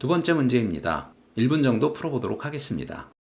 두 번째 문제입니다. 1분 정도 풀어보도록 하겠습니다.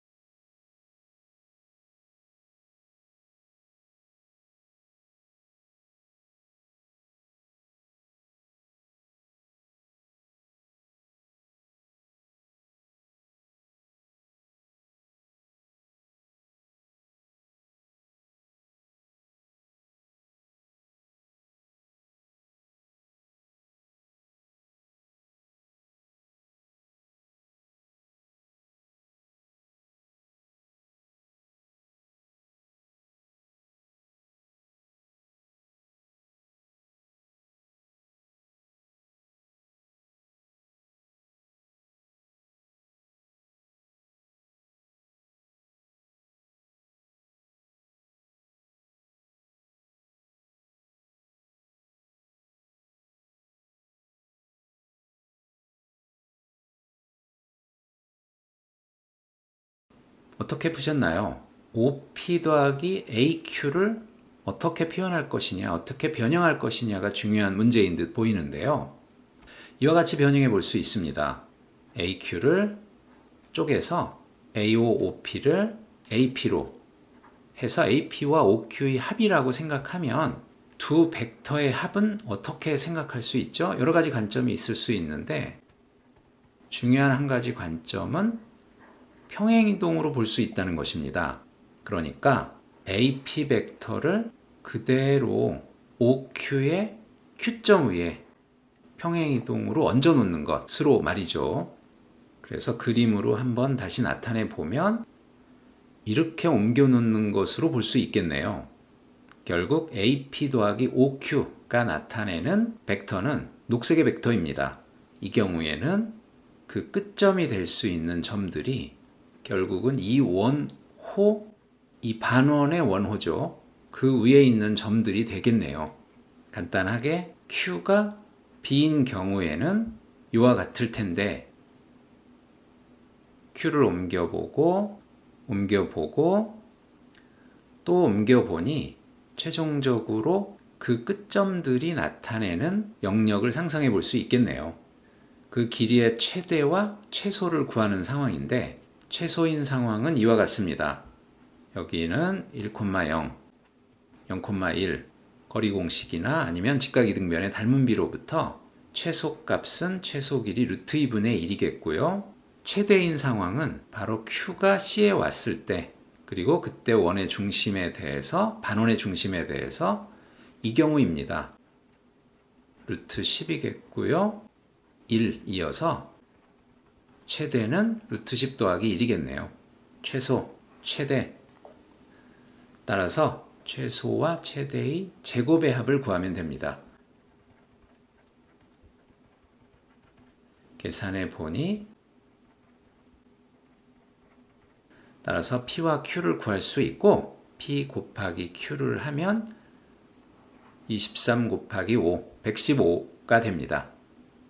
어떻게 푸셨나요? OP 더하기 AQ를 어떻게 표현할 것이냐, 어떻게 변형할 것이냐가 중요한 문제인 듯 보이는데요. 이와 같이 변형해 볼 수 있습니다. AQ를 쪼개서 AOOP를 AP로 해서 AP와 OQ의 합이라고 생각하면 두 벡터의 합은 어떻게 생각할 수 있죠? 여러 가지 관점이 있을 수 있는데 중요한 한 가지 관점은 평행이동으로 볼 수 있다는 것입니다. 그러니까 AP 벡터를 그대로 OQ의 Q점 위에 평행이동으로 얹어 놓는 것으로 말이죠. 그래서 그림으로 한번 다시 나타내 보면 이렇게 옮겨 놓는 것으로 볼 수 있겠네요. 결국 AP 더하기 OQ가 나타내는 벡터는 녹색의 벡터입니다. 이 경우에는 그 끝점이 될 수 있는 점들이 결국은 이 원호, 이 반원의 원호죠. 그 위에 있는 점들이 되겠네요. 간단하게 Q가 B인 경우에는 이와 같을 텐데 Q를 옮겨보고 옮겨보고 또 옮겨보니 최종적으로 그 끝점들이 나타내는 영역을 상상해 볼 수 있겠네요. 그 길이의 최대와 최소를 구하는 상황인데 최소인 상황은 이와 같습니다. 여기는 1,0, 0,1 거리 공식이나 아니면 직각이등변의 닮은 비로부터 최소 값은 최소 길이 루트 2분의 1이겠고요. 최대인 상황은 바로 q가 c에 왔을 때 그리고 그때 원의 중심에 대해서 반원의 중심에 대해서 이 경우입니다. 루트 10이겠고요. 1 이어서 최대는 루트 10 더하기 1이겠네요. 최소, 최대. 따라서 최소와 최대의 제곱의 합을 구하면 됩니다. 계산해 보니 따라서 P와 Q를 구할 수 있고 P 곱하기 Q를 하면 23 곱하기 5, 115가 됩니다.